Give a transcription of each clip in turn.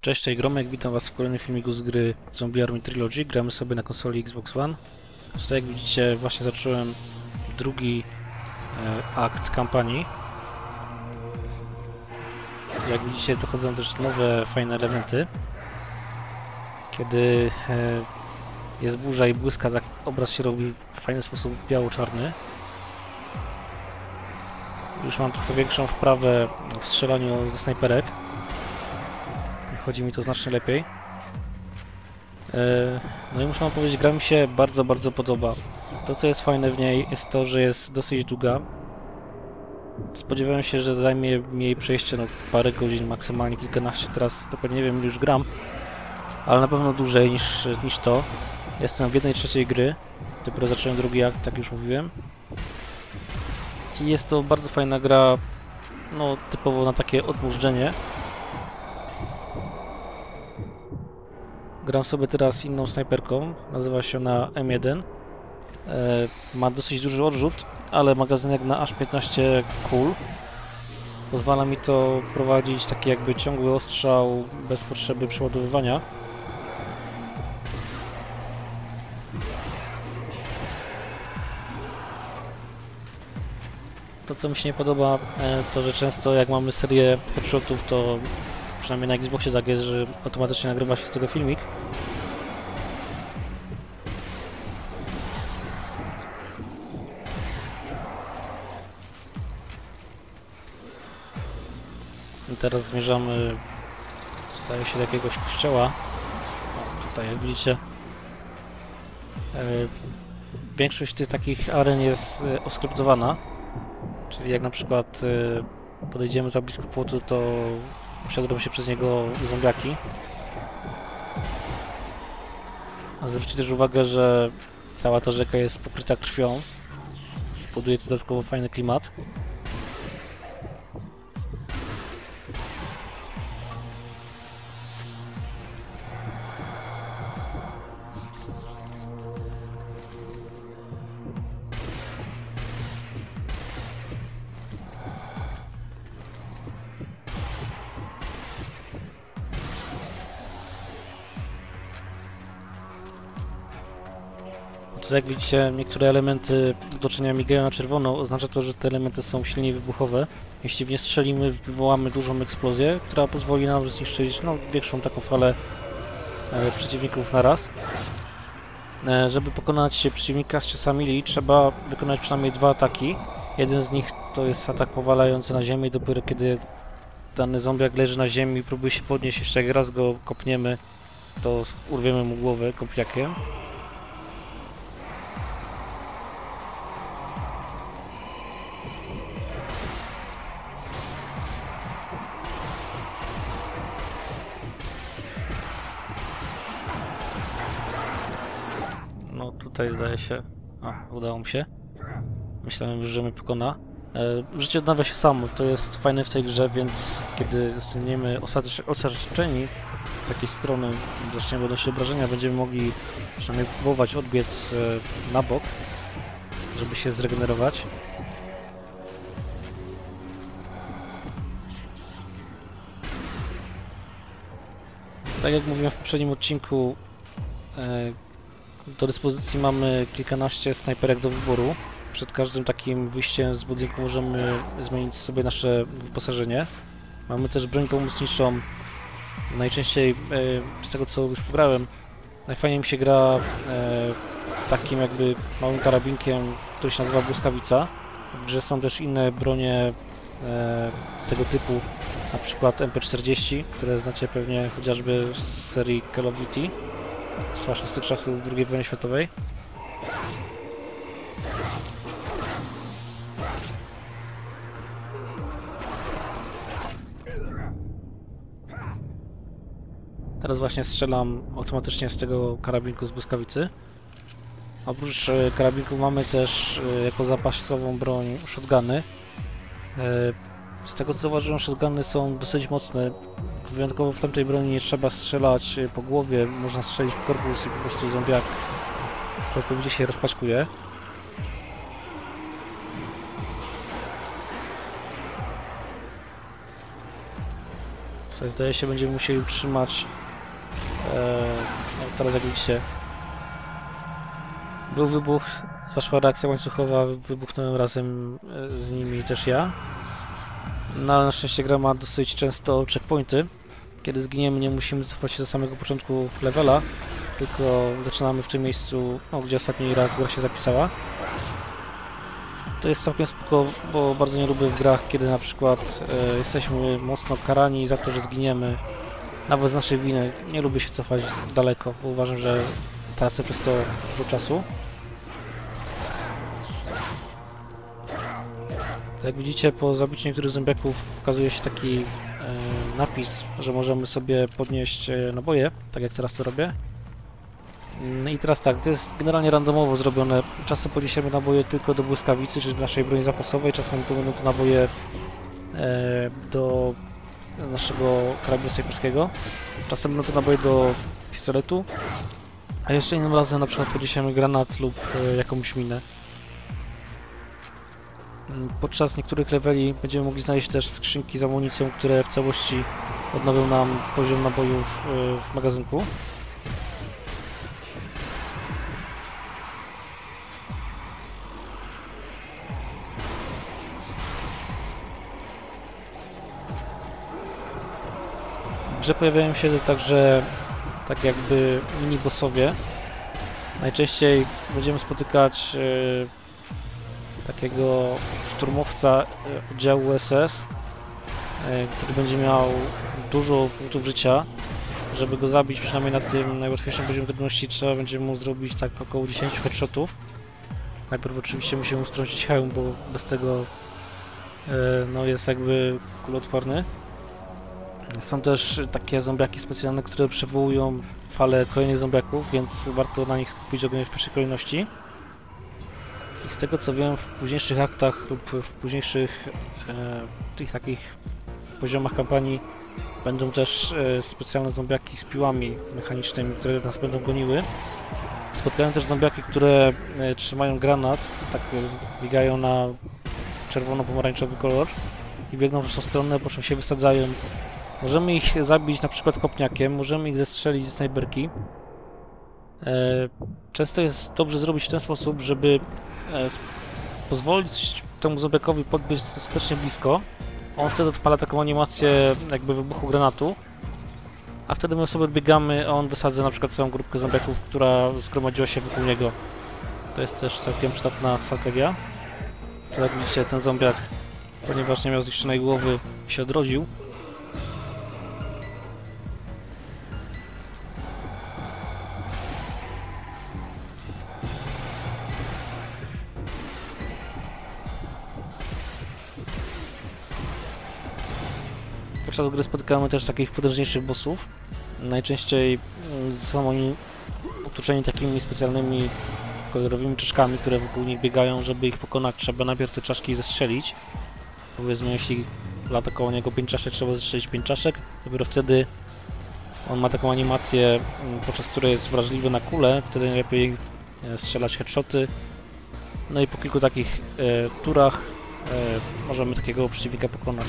Cześć, tutaj Gromek, witam was w kolejnym filmiku z gry Zombie Army Trilogy. Gramy sobie na konsoli Xbox One. Tutaj jak widzicie właśnie zacząłem drugi e, akt kampanii. Jak widzicie dochodzą też nowe fajne elementy. Kiedy e, jest burza i błyska, tak obraz się robi w fajny sposób biało-czarny. Już mam trochę większą wprawę w strzelaniu ze snajperek. Chodzi mi to znacznie lepiej. E, No i muszę wam powiedzieć, gra mi się bardzo, bardzo podoba. To, co jest fajne w niej, jest to, że jest dosyć długa. Spodziewałem się, że zajmie mi jej przejście no, parę godzin, maksymalnie kilkanaście. Teraz dokładnie nie wiem, już gram, ale na pewno dłużej niż, niż to. Jestem w jednej trzeciej gry. Dopiero zacząłem drugi akt, tak już mówiłem. I jest to bardzo fajna gra, no typowo na takie odmurzczenie. Gram sobie teraz inną snajperką, nazywa się ona M1. E, ma dosyć duży odrzut, ale magazynek na aż 15 kul. Pozwala mi to prowadzić taki jakby ciągły ostrzał bez potrzeby przeładowywania. To co mi się nie podoba, e, to że często jak mamy serię headshotów, to przynajmniej na Xboxie tak jest, że automatycznie nagrywa się z tego filmik. I teraz zmierzamy, staje się do jakiegoś kościoła. O, tutaj jak widzicie, e, większość tych takich aren jest e, oskryptowana. Czyli jak na przykład e, podejdziemy za blisko płotu, to Przedrą się przez niego zombiaki. A zwróćcie też uwagę, że cała ta rzeka jest pokryta krwią. Buduje dodatkowo fajny klimat. Jak widzicie, niektóre elementy otoczenia migają na czerwono, oznacza to, że te elementy są silniej wybuchowe. Jeśli w nie strzelimy, wywołamy dużą eksplozję, która pozwoli nam zniszczyć no, większą taką falę e, przeciwników na raz. E, żeby pokonać przeciwnika z ciosami Lee, trzeba wykonać przynajmniej dwa ataki. Jeden z nich to jest atak powalający na ziemię dopiero kiedy dany zombiak leży na ziemi i próbuje się podnieść, jeszcze jak raz go kopniemy, to urwiemy mu głowę kopiakiem. Tutaj zdaje się... A, udało mi się. Myślałem że mnie pokona. E, życie odnawia się samo, to jest fajne w tej grze, więc kiedy zostaniemy osaczeni z jakiejś strony, zaczniemy odnosić obrażenia, będziemy mogli przynajmniej próbować odbiec e, na bok, żeby się zregenerować. Tak jak mówiłem w poprzednim odcinku, e, do dyspozycji mamy kilkanaście snajperek do wyboru. Przed każdym takim wyjściem z budynku możemy zmienić sobie nasze wyposażenie. Mamy też broń pomocniczą. Najczęściej, e, z tego co już pograłem, najfajniej mi się gra e, takim jakby małym karabinkiem, który się nazywa błyskawica. Grze są też inne bronie e, tego typu, na przykład MP40, które znacie pewnie chociażby z serii Call of Duty zwłaszcza z tych czasów II wojny światowej. Teraz właśnie strzelam automatycznie z tego karabinku z błyskawicy. Oprócz e, karabinków mamy też e, jako zapasową broń shotguny. Z tego co zauważyłem, shotguny są dosyć mocne. Wyjątkowo w tamtej broni nie trzeba strzelać e, po głowie, można strzelić w korpus i po prostu zombiak całkowicie się rozpaczkuje. Tutaj zdaje się będziemy musieli utrzymać e, teraz jak widzicie był wybuch, zaszła reakcja łańcuchowa, wybuchnąłem razem e, z nimi też ja. No ale na szczęście gra ma dosyć często checkpointy. Kiedy zginiemy nie musimy cofać się do samego początku levela, tylko zaczynamy w tym miejscu, no, gdzie ostatni raz gra się zapisała. To jest całkiem spoko, bo bardzo nie lubię w grach, kiedy na przykład e, jesteśmy mocno karani za to, że zginiemy, nawet z naszej winy. Nie lubię się cofać daleko, bo uważam, że tracę przez to dużo czasu. Tak jak widzicie, po zabiciu niektórych zombiaków pokazuje się taki e, napis, że możemy sobie podnieść e, naboje, tak jak teraz to robię. Mm, I teraz tak, to jest generalnie randomowo zrobione. Czasem podniesiemy naboje tylko do błyskawicy, czyli naszej broni zapasowej, czasem to będą to naboje e, do naszego karabinu snajperskiego, czasem będą to naboje do pistoletu, a jeszcze innym razem na przykład podniesiemy granat lub e, jakąś minę. Podczas niektórych leveli będziemy mogli znaleźć też skrzynki z amunicją, które w całości odnowią nam poziom nabojów e, w magazynku. Grze pojawiają się także tak jakby mini bossowie. Najczęściej będziemy spotykać e, takiego szturmowca e, oddziału SS, e, który będzie miał dużo punktów życia. Żeby go zabić przynajmniej na tym najłatwiejszym poziomie trudności trzeba będzie mu zrobić tak około 10 headshotów. Najpierw oczywiście musimy ustrącić hełm, bo bez tego e, no jest jakby kuloodporny. Są też takie zombiaki specjalne, które przywołują falę kolejnych zombiaków, więc warto na nich skupić ognienie w pierwszej kolejności. I z tego co wiem, w późniejszych aktach lub w późniejszych e, tych takich poziomach kampanii będą też e, specjalne zombiaki z piłami mechanicznymi, które nas będą goniły. Spotkałem też zombiaki, które e, trzymają granat, tak e, biegają na czerwono-pomarańczowy kolor i biegną w naszą stronę, po czym się wysadzają Możemy ich zabić na przykład kopniakiem, możemy ich zestrzelić ze snajperki. E, często jest dobrze zrobić w ten sposób, żeby e, pozwolić temu zombiakowi podbiec dostatecznie blisko. On wtedy odpala taką animację jakby wybuchu granatu. A wtedy my sobie odbiegamy, a on wysadza na przykład całą grupkę zombiaków, która zgromadziła się wokół niego. To jest też całkiem przydatna strategia. To jak widzicie, ten zombiak, ponieważ nie miał zniszczonej głowy, się odrodził. Podczas gry spotykamy też takich potężniejszych bossów. Najczęściej mm, są oni otoczeni takimi specjalnymi kolorowymi czaszkami, które wokół nich biegają. Żeby ich pokonać, trzeba najpierw te czaszki zestrzelić. Powiedzmy, jeśli lata koło niego 5 czaszek, trzeba zestrzelić 5 czaszek. Dopiero wtedy on ma taką animację, mm, podczas której jest wrażliwy na kulę. Wtedy najlepiej e, strzelać headshoty. No i po kilku takich e, turach e, możemy takiego przeciwnika pokonać.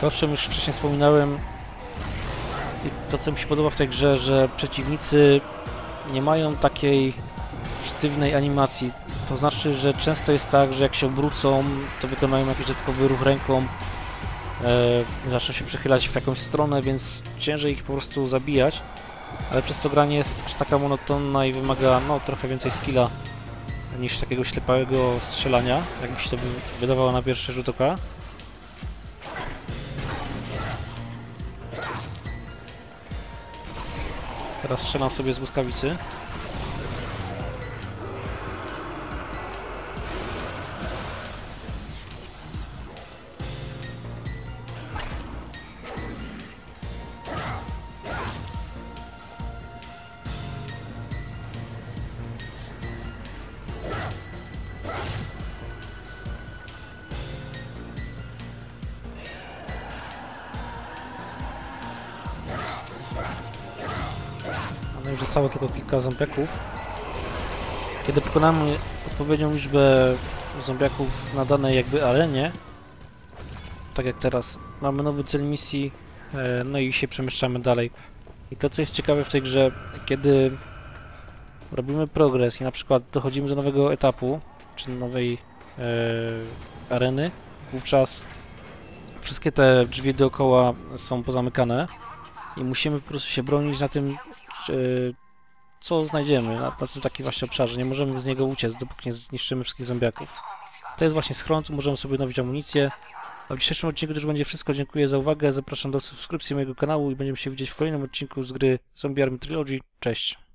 To, o czym już wcześniej wspominałem, i to, co mi się podoba w tej grze, że przeciwnicy nie mają takiej sztywnej animacji. To znaczy, że często jest tak, że jak się obrócą, to wykonają jakiś dodatkowy ruch ręką, e, zaczną się przechylać w jakąś stronę, więc ciężej ich po prostu zabijać. Ale przez to gra nie jest aż taka monotonna i wymaga no, trochę więcej skilla niż takiego ślepego strzelania, jak mi się to wy- wydawało na pierwszy rzut oka. Teraz strzelam sobie z błyskawicy. Zostało tylko kilka zombiaków. Kiedy pokonamy odpowiednią liczbę zombiaków na danej jakby arenie, tak jak teraz mamy nowy cel misji, e, no i się przemieszczamy dalej. I to, co jest ciekawe w tej grze, kiedy robimy progres i na przykład dochodzimy do nowego etapu, czy nowej e, areny, wówczas wszystkie te drzwi dookoła są pozamykane i musimy po prostu się bronić na tym, czy, co znajdziemy, na, na tym takim właśnie obszarze. Nie możemy z niego uciec, dopóki nie zniszczymy wszystkich zombiaków. To jest właśnie schron, tu możemy sobie nowić amunicję. A w dzisiejszym odcinku to już będzie wszystko. Dziękuję za uwagę. Zapraszam do subskrypcji mojego kanału i będziemy się widzieć w kolejnym odcinku z gry Zombie Army Trilogy. Cześć!